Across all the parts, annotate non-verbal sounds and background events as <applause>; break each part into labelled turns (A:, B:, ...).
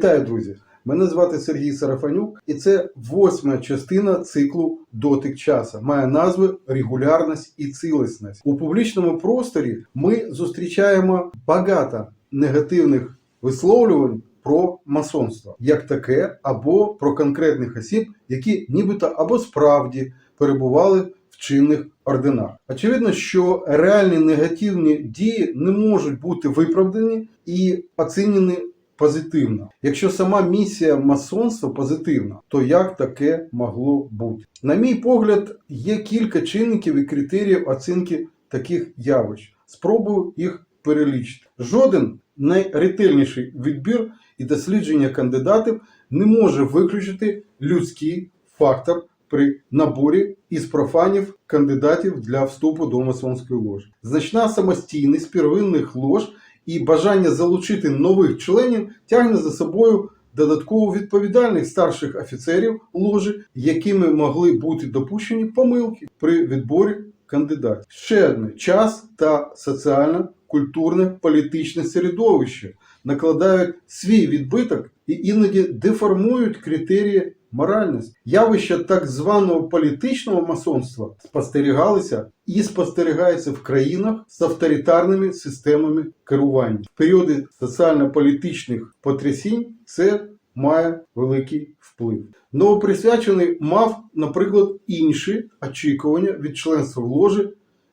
A: Вітаю, друзі! Мене звати Сергій Сарафанюк, і це восьма частина циклу Дотик часу. Має назви регулярність і цілісність. У публічному просторі ми зустрічаємо багато негативних висловлювань про масонство як таке, або про конкретних осіб, які нібито або справді перебували в чинних орденах. Очевидно, що реальні негативні дії не можуть бути виправдані і оцінені позитивно. Якщо сама місія масонства позитивна, то як таке могло бути? На мій погляд, є кілька чинників і критеріїв оцінки таких явищ. Спробую їх перелічити. Жоден найретельніший відбір і дослідження кандидатів не може виключити людський фактор при наборі із профанів кандидатів для вступу до масонської ложі. Значна самостійність первинних лож і бажання залучити нових членів тягне за собою додаткову відповідальність старших офіцерів ложі, якими могли бути допущені помилки при відборі кандидатів. Ще одне час та соціальне, культурне, політичне середовище накладають свій відбиток і іноді деформують критерії моральності. Явища так званого політичного масонства спостерігалися і спостерігаються в країнах з авторитарними системами керування. В періоди соціально-політичних потрясінь це має великий вплив. Новоприсвячений мав, наприклад, інші очікування від членства в ложі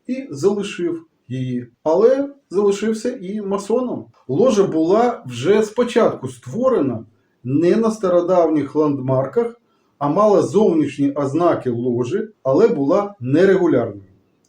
A: і залишив її, але залишився і масоном. Ложа була вже спочатку створена не на стародавніх ландмарках, а мала зовнішні ознаки ложі, але була нерегулярною.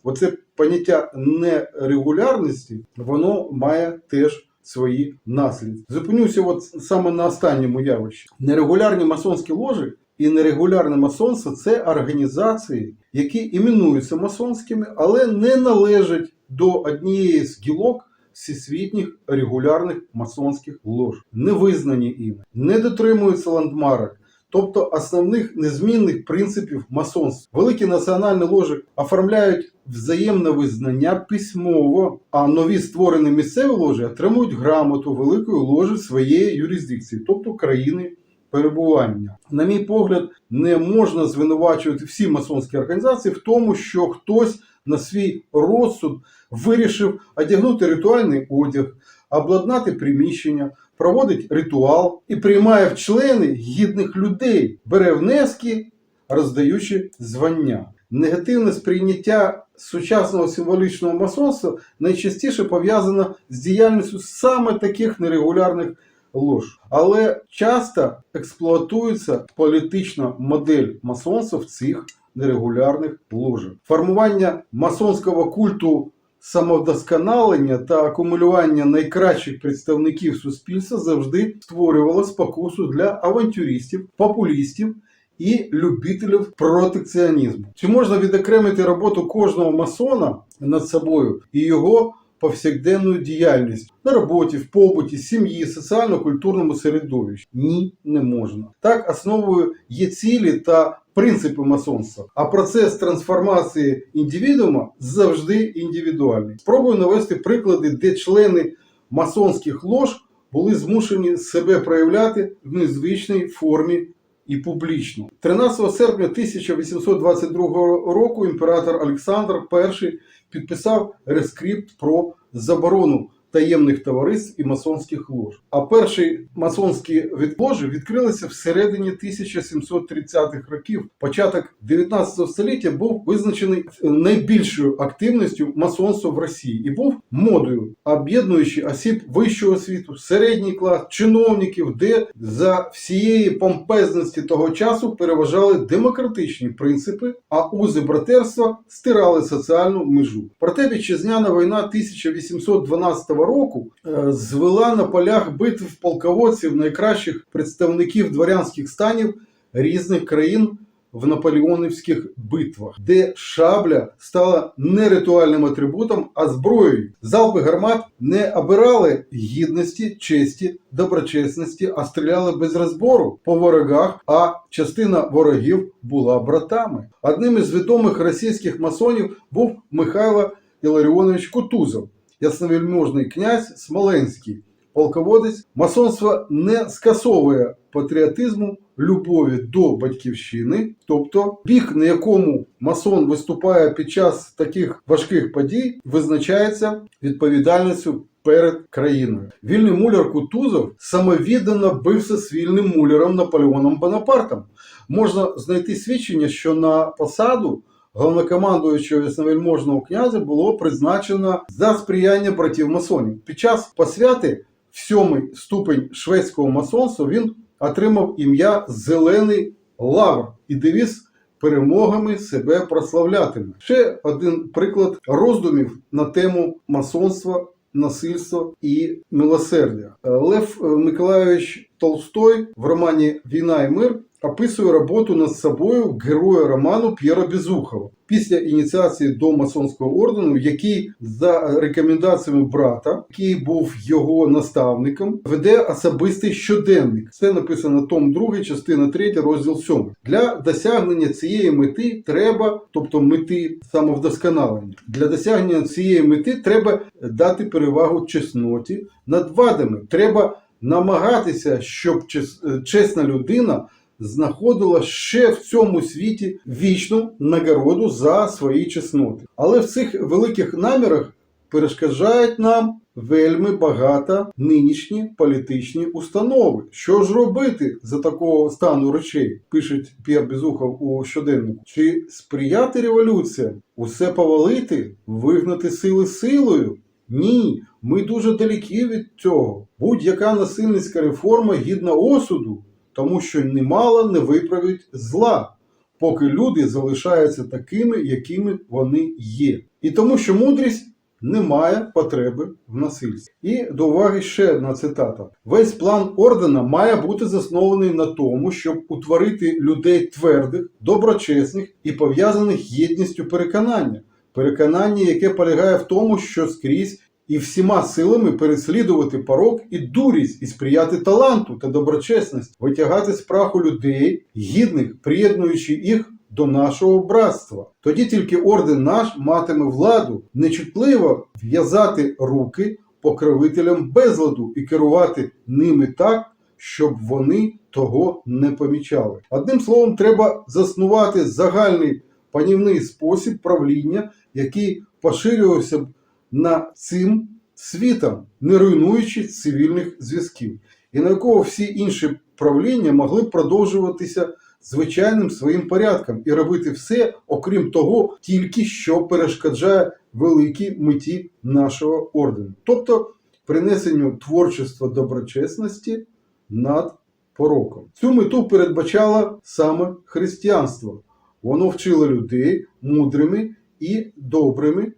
A: Оце поняття нерегулярності, воно має теж свої наслідки. Зупинюся от саме на останньому явищі. Нерегулярні масонські ложі і нерегулярне масонство це організації, які іменуються масонськими, але не належать до однієї з гілок всесвітніх регулярних масонських лож, не визнані іми, не дотримуються ландмарок, тобто основних незмінних принципів масонства. Великі національні ложі оформляють взаємне визнання письмово, а нові створені місцеві ложі отримують грамоту великої ложі своєї юрисдикції, тобто країни перебування. На мій погляд, не можна звинувачувати всі масонські організації в тому, що хтось на свій розсуд вирішив одягнути ритуальний одяг, обладнати приміщення, проводить ритуал і приймає в члени гідних людей, бере внески, роздаючи звання. Негативне сприйняття сучасного символічного масонства найчастіше пов'язано з діяльністю саме таких нерегулярних лож. Але часто експлуатується політична модель масонства в цих нерегулярних ложах. Формування масонського культу самовдосконалення та акумулювання найкращих представників суспільства завжди створювало спокусу для авантюристів, популістів і любителів протекціонізму. Чи можна відокремити роботу кожного масона над собою і його повсякденну діяльність на роботі, в побуті, сім'ї, соціально-культурному середовищі? Ні, не можна. Так, основою є цілі та принципи масонства, а процес трансформації індивідуума завжди індивідуальний. Спробую навести приклади, де члени масонських лож були змушені себе проявляти в незвичній формі і публічно. 13 серпня 1822 року імператор Олександр І підписав рескрипт про заборону таємних товариств і масонських лож. А перші масонські відложі відкрилися всередині 1730-х років. Початок 19 століття був визначений найбільшою активністю масонства в Росії і був модою, об'єднуючи осіб вищого світу, середній клас, чиновників, де за всієї помпезності того часу переважали демократичні принципи, а узи братерства стирали соціальну межу. Проте вітчизняна війна 1812 року е, звела на полях битв полководців найкращих представників дворянських станів різних країн в наполеонівських битвах, де шабля стала не ритуальним атрибутом, а зброєю. Залпи гармат не обирали гідності, честі, доброчесності, а стріляли без розбору по ворогах. А частина ворогів була братами. Одним із відомих російських масонів був Михайло Іларіонович Кутузов, ясновельможний князь Смоленський. полководець, масонство не скасовує патріотизму, любові до батьківщини, тобто бік, на якому масон виступає під час таких важких подій, визначається відповідальністю. Перед країною вільний муляр Кутузов самовіддано бився з вільним муляром Наполеоном Бонапартом. Можна знайти свідчення, що на посаду головнокомандуючого ясновельможного князя було призначено за сприяння братів масонів. Під час посвяти сьомий ступень шведського масонства він отримав ім'я Зелений Лавр і девіз перемогами себе прославлятиме. Ще один приклад роздумів на тему масонства, насильства і милосердя. Лев Миколайович Толстой в романі Війна і мир описує роботу над собою героя роману П'єра Безухова після ініціації до масонського ордену, який за рекомендаціями брата, який був його наставником, веде особистий щоденник. Це написано том 2, частина 3, розділ 7. Для досягнення цієї мети треба, тобто мети самовдосконалення, для досягнення цієї мети треба дати перевагу чесноті над вадами. Треба намагатися, щоб чес- чесна людина знаходила ще в цьому світі вічну нагороду за свої чесноти. Але в цих великих намірах перешкоджають нам вельми багато нинішні політичні установи. Що ж робити за такого стану речей, пише П'єр Безухов у щоденнику. Чи сприяти революціям, усе повалити, вигнати сили силою? Ні, ми дуже далекі від цього. Будь-яка насильницька реформа гідна осуду, тому що немало не виправить зла, поки люди залишаються такими, якими вони є. І тому, що мудрість не має потреби в насильстві. І до уваги ще одна цитата: весь план ордена має бути заснований на тому, щоб утворити людей твердих, доброчесних і пов'язаних єдністю переконання. Переконання, яке полягає в тому, що скрізь і всіма силами переслідувати порок і дурість, і сприяти таланту та доброчесності, витягати з праху людей, гідних, приєднуючи їх до нашого братства. Тоді тільки орден наш матиме владу нечутливо в'язати руки покровителям безладу і керувати ними так, щоб вони того не помічали. Одним словом, треба заснувати загальний панівний спосіб правління, який поширювався б на цим світом, не руйнуючи цивільних зв'язків, і на якого всі інші правління могли б продовжуватися звичайним своїм порядком і робити все, окрім того, тільки що перешкоджає великій меті нашого ордену, тобто принесенню творчества доброчесності над пороком. Цю мету передбачало саме християнство. Воно вчило людей мудрими і добрими,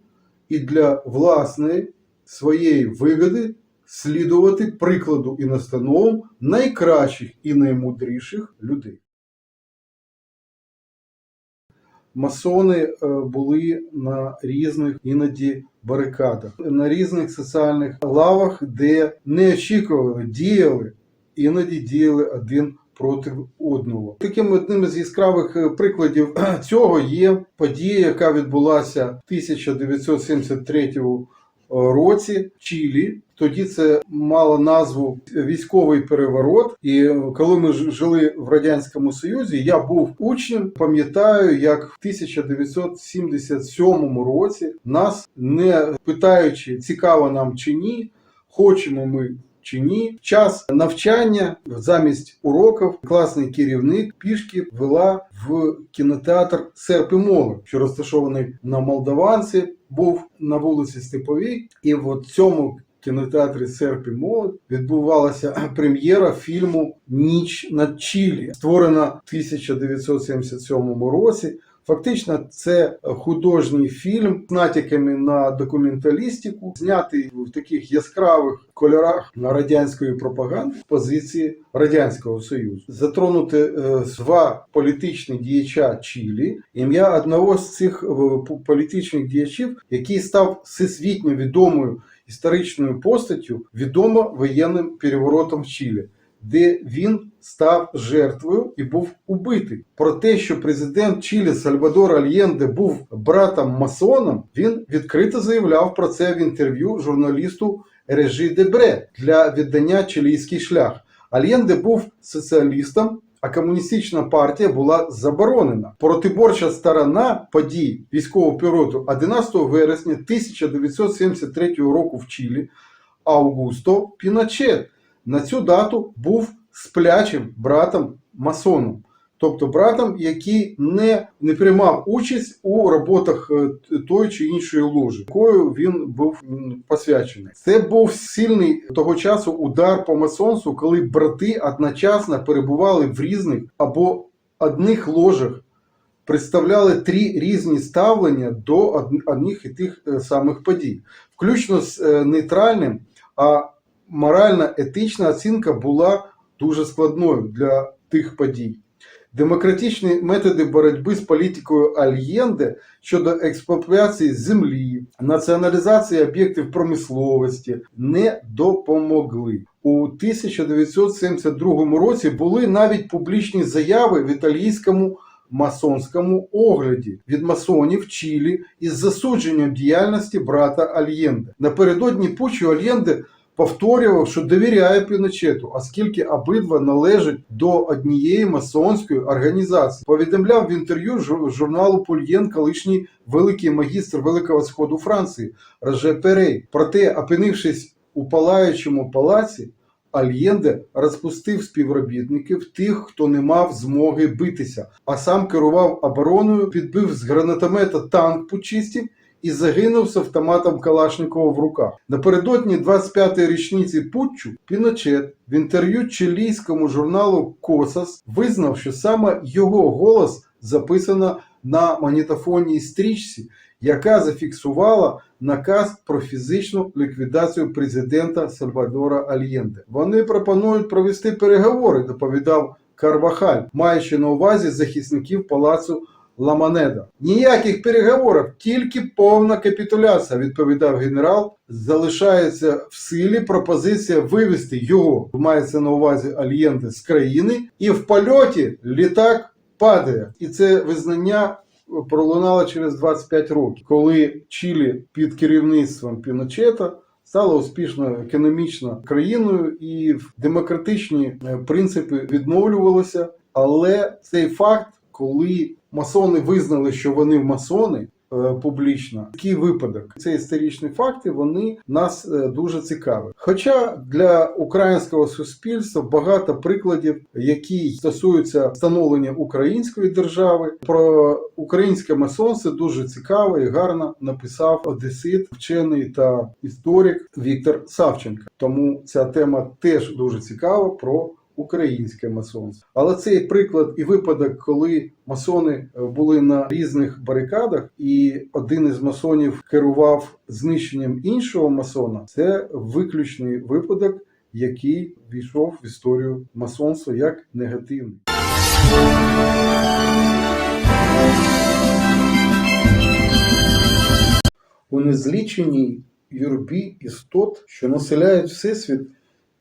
A: і для власної своєї вигоди слідувати прикладу і настановам найкращих і наймудріших людей. Масони е, були на різних іноді барикадах, на різних соціальних лавах, де не очікували, діяли, іноді діяли один проти одного. Таким одним із яскравих е, прикладів цього є подія, яка відбулася в 1973 році в Чилі. Тоді це мало назву військовий переворот. І коли ми жили в радянському союзі, я був учнем. Пам'ятаю, як в 1977 році нас, не питаючи, цікаво нам чи ні, хочемо ми. Чи ні, час навчання замість уроків класний керівник пішки вела в кінотеатр Серп і Молот, що розташований на Молдаванці, був на вулиці Степовій, і в цьому кінотеатрі Серп і Молот відбувалася <clears throat> прем'єра фільму Ніч над Чилі, створена в 1977 році. Фактично, це художній фільм з натяками на документалістику, знятий в таких яскравих кольорах на радянської пропаганди позиції радянського союзу. Затронути е, два політичних діяча Чилі, ім'я одного з цих е, політичних діячів, який став всесвітньо відомою історичною постаттю, відомо воєнним переворотом в Чилі де він став жертвою і був убитий. Про те, що президент Чилі Сальвадор Альєнде був братом масоном, він відкрито заявляв про це в інтерв'ю журналісту Режі Дебре для віддання чилійський шлях. Альєнде був соціалістом, а комуністична партія була заборонена. Протиборча сторона подій військового піроту 11 вересня 1973 року в Чилі Аугусто Піночет на цю дату був сплячим братом масоном. Тобто братом, який не, не приймав участь у роботах е, тої чи іншої ложі, якою він був посвячений. Це був сильний того часу удар по масонству, коли брати одночасно перебували в різних або одних ложах, представляли три різні ставлення до одних і тих е, самих подій, включно з е, нейтральним, а морально-етична оцінка була дуже складною для тих подій. Демократичні методи боротьби з політикою Альєнде щодо експропріації землі, націоналізації об'єктів промисловості не допомогли. У 1972 році були навіть публічні заяви в італійському масонському огляді від масонів Чилі із засудженням діяльності брата Альєнде. Напередодні путчу Альєнде повторював, що довіряє Піночету, оскільки обидва належать до однієї масонської організації. Повідомляв в інтерв'ю журналу Пульєн колишній великий магістр Великого Сходу Франції Роже Перей. Проте, опинившись у палаючому палаці, Альєнде розпустив співробітників тих, хто не мав змоги битися, а сам керував обороною, підбив з гранатомета танк пучистів і загинув з автоматом Калашникова в руках. Напередодні 25-ї річниці путчу Піночет в інтерв'ю чилійському журналу Косас визнав, що саме його голос записано на магнітофонній стрічці, яка зафіксувала наказ про фізичну ліквідацію президента Сальвадора Альєнде. Вони пропонують провести переговори, доповідав Карвахаль, маючи на увазі захисників палацу Ламанеда. Ніяких переговорів, тільки повна капітуляція, відповідав генерал. Залишається в силі пропозиція вивести його, мається на увазі Альєнде з країни, і в польоті літак падає. І це визнання пролунало через 25 років, коли Чилі під керівництвом Піночета стала успішною економічно країною і демократичні е, принципи відновлювалися. Але цей факт, коли масони визнали, що вони масони. е, Публічно такий випадок, це історичні факти. Вони нас е, дуже цікаві. Хоча для українського суспільства багато прикладів, які стосуються встановлення української держави, про українське масонство дуже цікаво і гарно написав одесит, вчений та історик Віктор Савченко. Тому ця тема теж дуже цікава про українське масонство. Але цей приклад і випадок, коли масони е, були на різних барикадах, і один із масонів керував знищенням іншого масона, це виключний випадок, який війшов в історію масонства як негативний. У незліченій юрбі істот, що населяють всесвіт,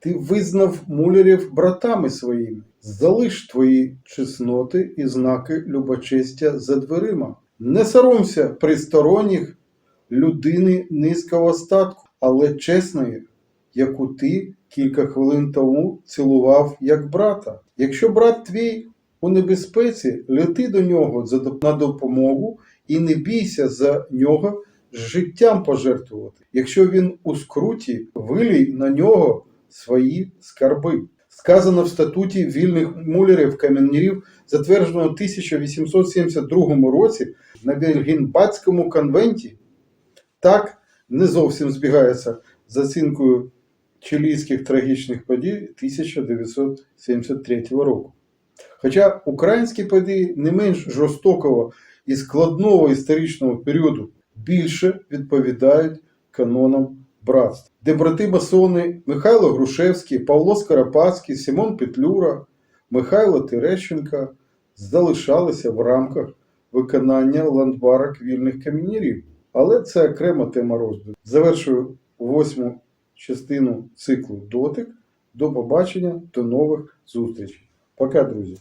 A: ти визнав мулярів братами своїми. Залиш твої чесноти і знаки любочестя за дверима. Не соромся присторонніх людини низького статку, але чесної, яку ти кілька хвилин тому цілував як брата. Якщо брат твій у небезпеці, лети до нього на допомогу і не бійся за нього життям пожертвувати. Якщо він у скруті, вилій на нього свої скарби. Сказано в статуті вільних мулярів каменярів, затвердженого в 1872 році на Вільгінбадському конвенті, так не зовсім збігається з оцінкою чилійських трагічних подій 1973 року. Хоча українські події не менш жорстокого і складного історичного періоду більше відповідають канонам братства, де брати масони Михайло Грушевський, Павло Скоропадський, Симон Петлюра, Михайло Терещенка залишалися в рамках виконання ландбарок вільних камінірів. Але це окрема тема розгляду. Завершую восьму частину циклу дотик. До побачення, до нових зустрічей. Пока, друзі!